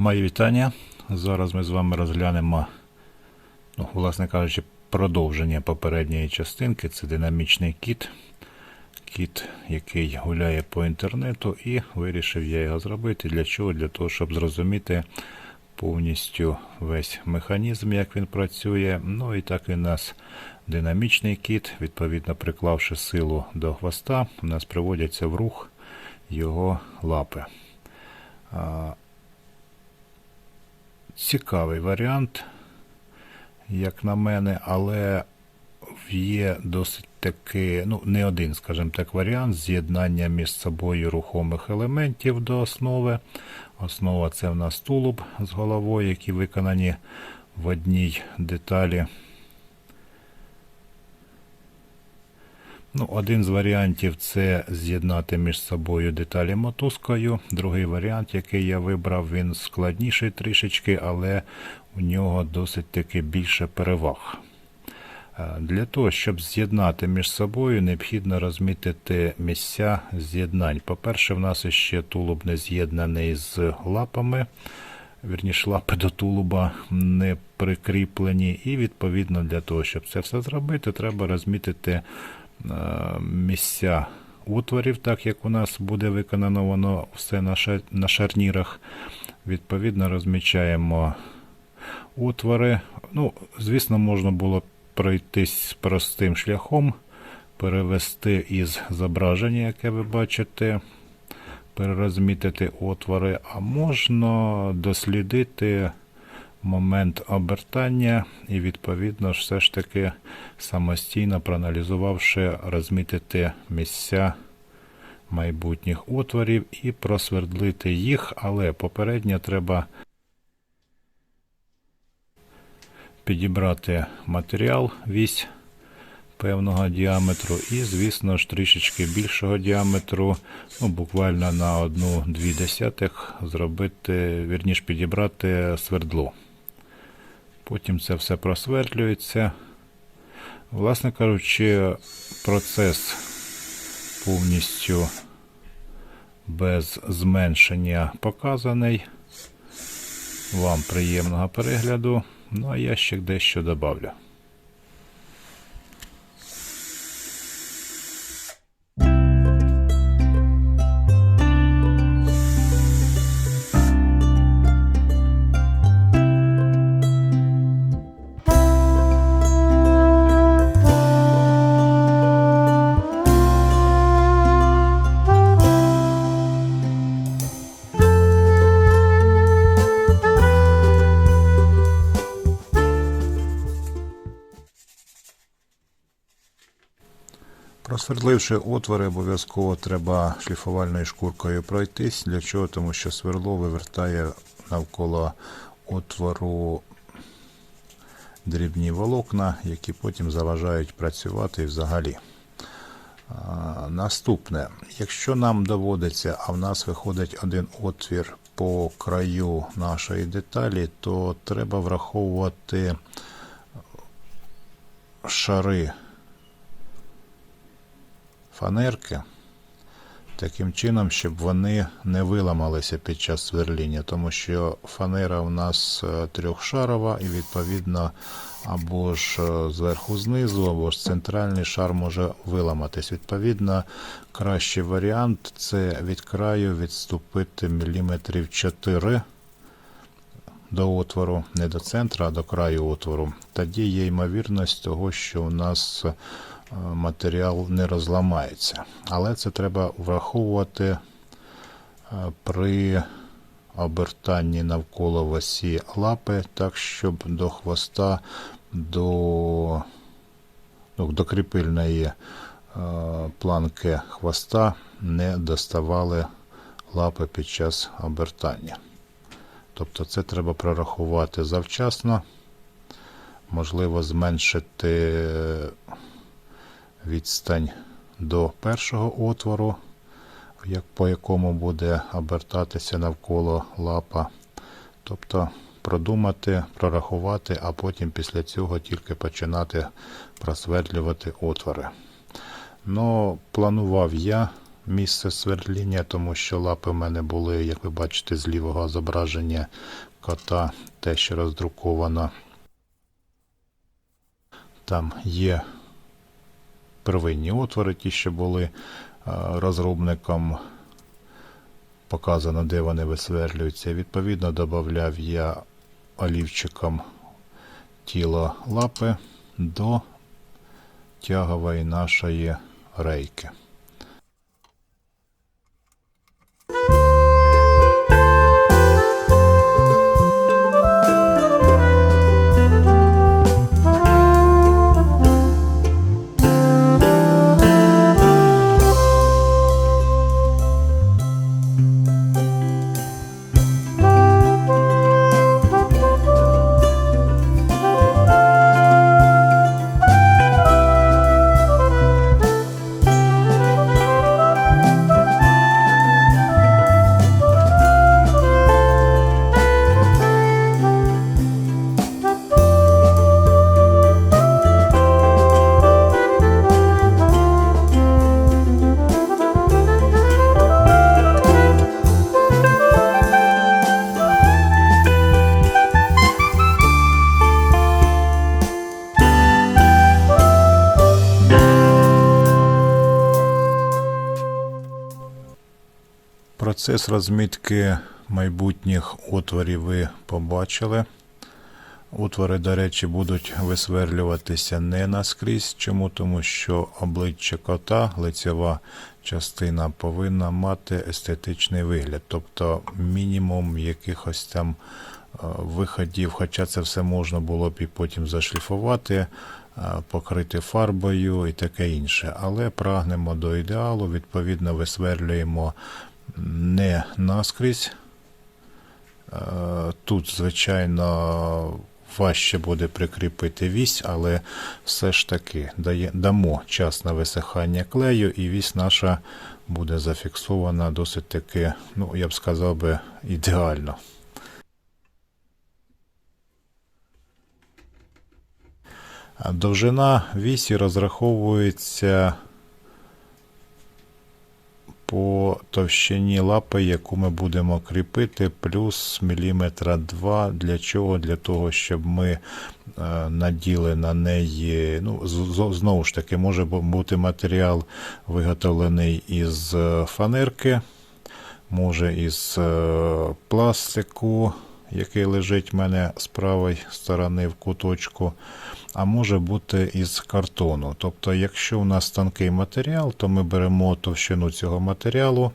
Мої вітання. Зараз ми з вами розглянемо, ну, власне кажучи, продовження попередньої частинки. Це динамічний кіт. Кіт, який гуляє по інтернету, і вирішив я його зробити. Для чого? Для того, щоб зрозуміти повністю весь механізм, як він працює. Ну і так і у нас динамічний кіт, відповідно приклавши силу до хвоста, у нас приводяться в рух його лапи. Цікавий варіант, як на мене, але є досить таки, ну, не один, скажімо так, варіант з'єднання між собою рухомих елементів до основи. Основа це в нас тулуб з головою, які виконані в одній деталі. Ну, Один з варіантів це з'єднати між собою деталі мотузкою. Другий варіант, який я вибрав, він складніший трішечки, але у нього досить таки більше переваг. Е, Для того, щоб з'єднати між собою, необхідно розмітити місця з'єднань. По-перше, в нас ще тулуб не з'єднаний з лапами, вірніше лапи до тулуба не прикріплені. І відповідно для того, щоб це все зробити, треба розмітити місця утворів, так як у нас буде виконано воно все на шарнірах. Відповідно, розмічаємо утвори. Ну, звісно, можна було пройтись простим шляхом, перевести із зображення, яке ви бачите, перерозмітити отвори, а можна дослідити момент обертання і, відповідно, все ж таки самостійно проаналізувавши, розмітити місця майбутніх отворів і просвердлити їх, але попередньо треба підібрати матеріал, вісь певного діаметру і, звісно ж, трішечки більшого діаметру, ну, буквально на одну-дві десятих зробити, вірніш підібрати свердло. Потім це все просвердлюється. Власне кажучи, процес повністю без зменшення показаний. Вам приємного перегляду. Ну а я ще дещо добавлю. Просвердливши отвори, обов'язково треба шліфувальною шкуркою пройтись. Для чого? Тому що сверло вивертає навколо отвору дрібні волокна, які потім заважають працювати взагалі. А, Наступне, якщо нам доводиться, а в нас виходить один отвір по краю нашої деталі, то треба враховувати шари фанерки таким чином, щоб вони не виламалися під час сверління, тому що фанера у нас е, трьохшарова і відповідно або ж е, зверху знизу, або ж центральний шар може виламатись. Відповідно, кращий варіант це від краю відступити міліметрів 4 до отвору, не до центра, а до краю отвору. Тоді є ймовірність того, що у нас матеріал не розламається. Але це треба враховувати е, при обертанні навколо осі лапи, так, щоб до хвоста, до, ну, до кріпильної е, планки хвоста не доставали лапи під час обертання. Тобто це треба прорахувати завчасно, можливо, зменшити відстань до першого отвору, як, по якому буде обертатися навколо лапа. Тобто продумати, прорахувати, а потім після цього тільки починати просвердлювати отвори. Ну, планував я місце свердління, тому що лапи в мене були, як ви бачите, з лівого зображення кота, те, що роздруковано. Там є первинні отвори, ті, що були е, розробником. Показано, де вони висверлюються. Відповідно, додав я олівчиком тіло лапи до тягової нашої рейки. Процес розмітки майбутніх отворів ви побачили. Отвори, до речі, будуть висверлюватися не наскрізь. Чому? Тому що обличчя кота, лицева частина повинна мати естетичний вигляд, тобто мінімум якихось там е, виходів, хоча це все можна було б і потім зашліфувати, е, покрити фарбою і таке інше. Але прагнемо до ідеалу, відповідно, висверлюємо не наскрізь. Е, Тут, звичайно, важче буде прикріпити вісь, але все ж таки дамо час на висихання клею, і вісь наша буде зафіксована досить таки, ну, я б сказав би, ідеально. Довжина вісі розраховується по товщині лапи, яку ми будемо кріпити, плюс міліметра 2. Для чого? Для того, щоб ми е, наділи на неї. ну, Знову ж таки, може бути матеріал виготовлений із е, фанерки, може із е, пластику, який лежить в мене з правої сторони в куточку а може бути із картону. Тобто, якщо у нас тонкий матеріал, то ми беремо товщину цього матеріалу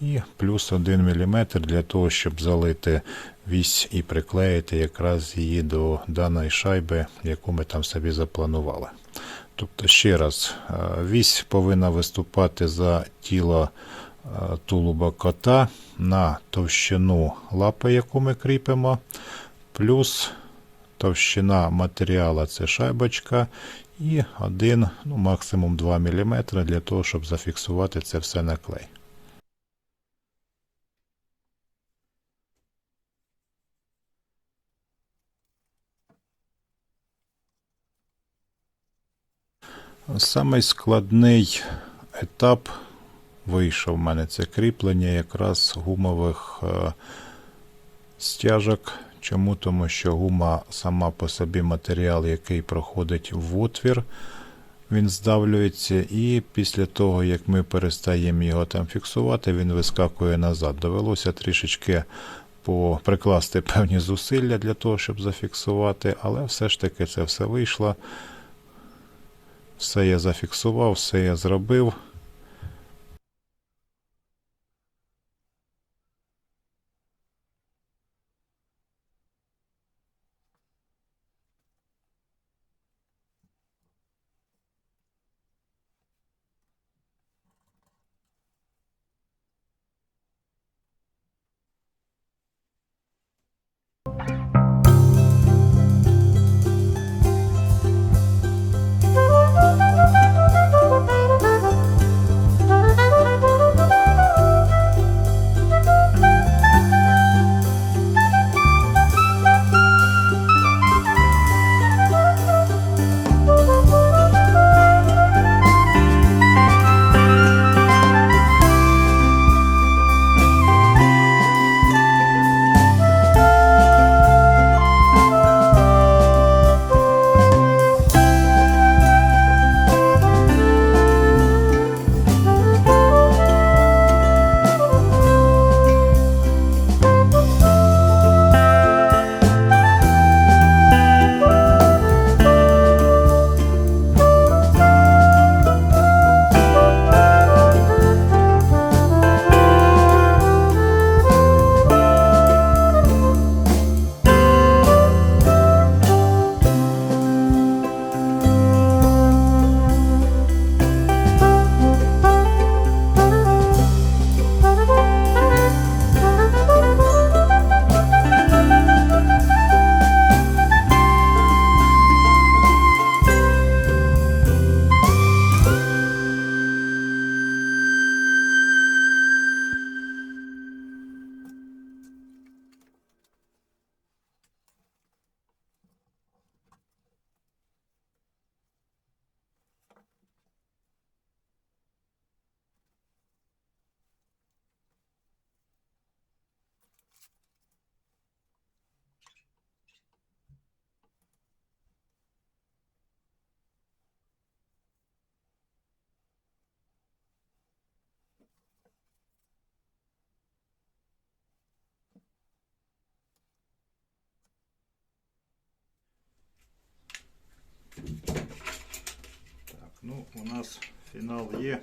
і плюс 1 мм для того, щоб залити вісь і приклеїти якраз її до даної шайби, яку ми там собі запланували. Тобто, ще раз, е, вісь повинна виступати за тіло е, тулуба кота на товщину лапи, яку ми кріпимо, плюс Товщина матеріала це шайбочка і 1, ну максимум 2 мм для того, щоб зафіксувати це все на клей. Самий складний етап вийшов в мене це кріплення якраз гумових е, стяжок. Чому? Тому що гума сама по собі матеріал, який проходить в отвір, він здавлюється, і після того, як ми перестаємо його там фіксувати, він вискакує назад. Довелося трішечки прикласти певні зусилля для того, щоб зафіксувати, але все ж таки це все вийшло. Все я зафіксував, все я зробив. Ну у нас фінал є,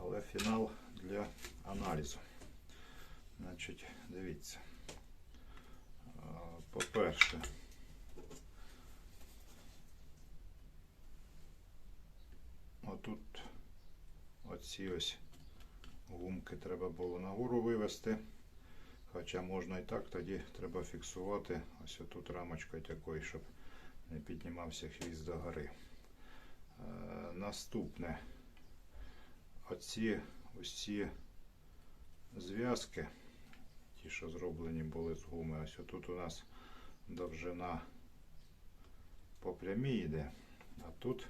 але фінал для аналізу. Значить, дивіться. По-перше, отут оці ось гумки треба було нагору вивести. Хоча можна і так, тоді треба фіксувати ось отут рамочкою такою, щоб не піднімався хвіст до гори. Наступне. Оці усі зв'язки, ті, що зроблені були з гуми, ось тут у нас довжина по прямій йде, а тут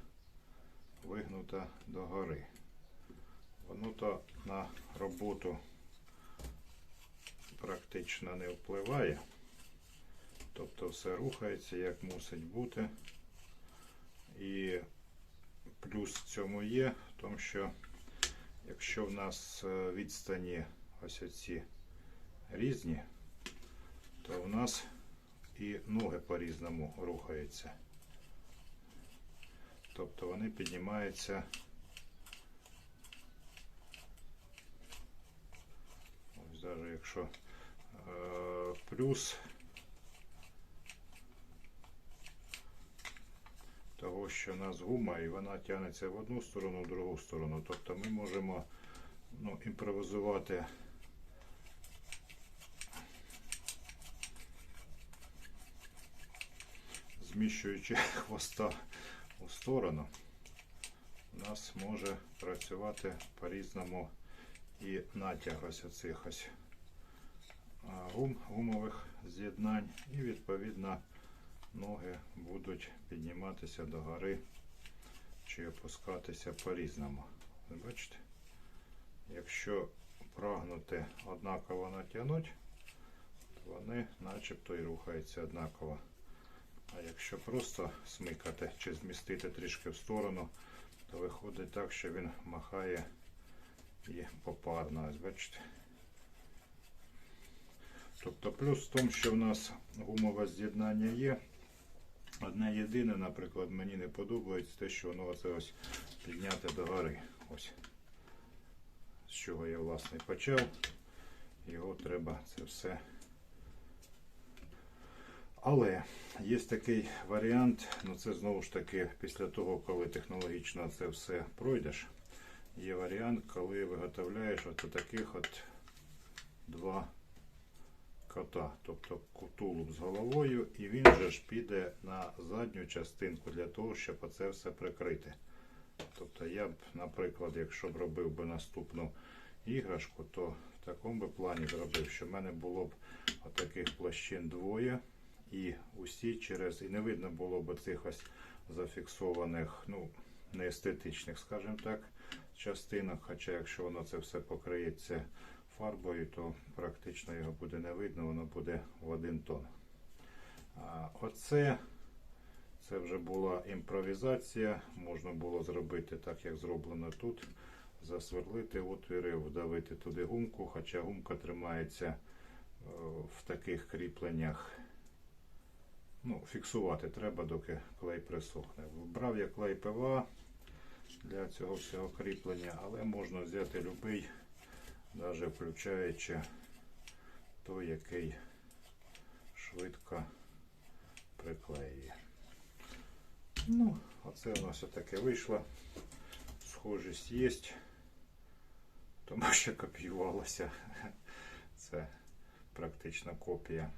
вигнута догори. Воно то на роботу практично не впливає. Тобто все рухається як мусить бути. І плюс в цьому є в тому, що якщо в нас е, відстані ось оці різні, то в нас і ноги по-різному рухаються. Тобто вони піднімаються ось навіть якщо е, плюс що в нас гума і вона тягнеться в одну сторону, в другу сторону. Тобто ми можемо ну, імпровізувати зміщуючи хвоста у сторону, у нас може працювати по-різному і натяг ось оцих ось гум, гумових з'єднань і відповідно ноги будуть підніматися до гори чи опускатися по-різному. Бачите? Якщо прагнути однаково натягнути, то вони начебто і рухаються однаково. А якщо просто смикати чи змістити трішки в сторону, то виходить так, що він махає і попарно. Бачите? Тобто плюс в тому, що в нас гумове з'єднання є. Одне єдине, наприклад, мені не подобається те, що воно оце ось підняте до гори. Ось. З чого я власне почав. Його треба це все. Але є такий варіант, ну це знову ж таки після того, коли технологічно це все пройдеш. Є варіант, коли виготовляєш от таких от два кота, тобто тулуб з головою, і він же ж піде на задню частинку для того, щоб оце все прикрити. Тобто я б, наприклад, якщо б робив би наступну іграшку, то в такому би плані зробив, що в мене було б отаких площин двоє. І усі через, і не видно було б цих ось зафіксованих, ну, неестетичних, скажімо так, частинок. Хоча якщо воно це все покриється фарбою, то практично його буде не видно, воно буде в один тон. А оце це вже була імпровізація. Можна було зробити так, як зроблено тут. Засверлити отвіри, вдавити туди гумку, хоча гумка тримається е, в таких кріпленнях. Ну, Фіксувати треба, доки клей присохне. Вбрав я клей ПВА для цього всього кріплення, але можна взяти будь-який, навіть включаючи той, який швидко приклеює. Ну, оце у нас таке вийшло. Схожість є, тому що копіювалося. Це практично копія.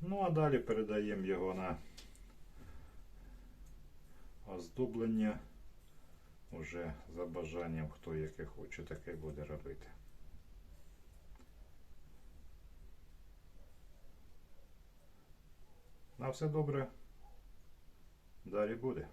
Ну, а далі передаємо його на оздоблення. Уже за бажанням, хто яке хоче, таке буде робити. На все добре. Далі буде.